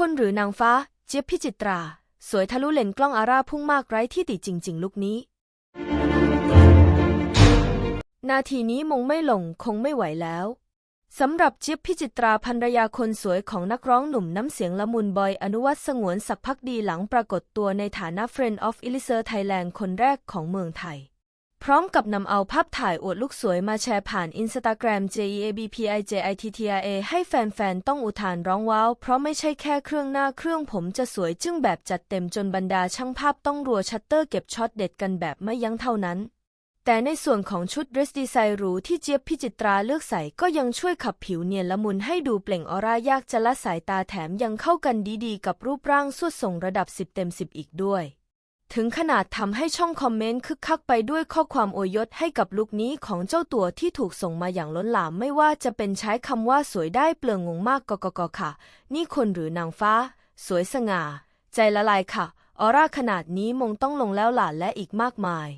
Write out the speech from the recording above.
คนหรือนางฟ้า เจี๊ยบพิจิตรา สวยทะลุเลนกล้องอาร่าพุ่งมากไร้ที่ติจริง ๆ ลุกนี้ นาทีนี้มงไม่ลงคงไม่ไหวแล้วสำหรับเจี๊ยบพิจิตราภรรยาคนสวยของนักร้องหนุ่มน้ำเสียงละมุนบอยอนุวัฒน์สงวนศักพักดีหลังปรากฏตัวในฐานะ Friend of e l i s e r Thailand คนแรกของเมืองไทย พร้อมกับนำเอาภาพถ่ายอวดลูกสวยมาแชร์ผ่านอินสตาแกรม JEABPIJITTRA ให้แฟนๆ ต้องอุทานร้องว้าว เพราะไม่ใช่แค่เครื่องหน้าเครื่องผมจะสวยจึ้งแบบจัดเต็มจนบรรดาช่างภาพต้องรัวชัตเตอร์เก็บช็อตเด็ดกันแบบไม่ยั้งเท่านั้น แต่ในส่วนของชุดเดรสดีไซน์หรูที่เจี๊ยบพิจิตราเลือกใส่ก็ยังช่วยขับผิวเนียนละมุนให้ดูเปล่งออร่ายากจะละสายตาแถมยังเข้ากันดีๆ กับรูปร่างสวดส่งระดับ 10 เต็ม 10 อีกด้วย ถึงขนาดทำให้ช่องคอมเมนต์คึกคักไปด้วยข้อความอวยยศให้กับลุคนี้ของเจ้าตัวที่ถูกส่งมาอย่างล้นหลามไม่ว่าจะเป็นใช้คำว่าสวยได้เปลืองงงมากกกกค่ะ นี่คนหรือนางฟ้า สวยสง่า ใจละลายค่ะ ออร่าขนาดนี้มงต้องลงแล้วหล่ะและอีกมากมาย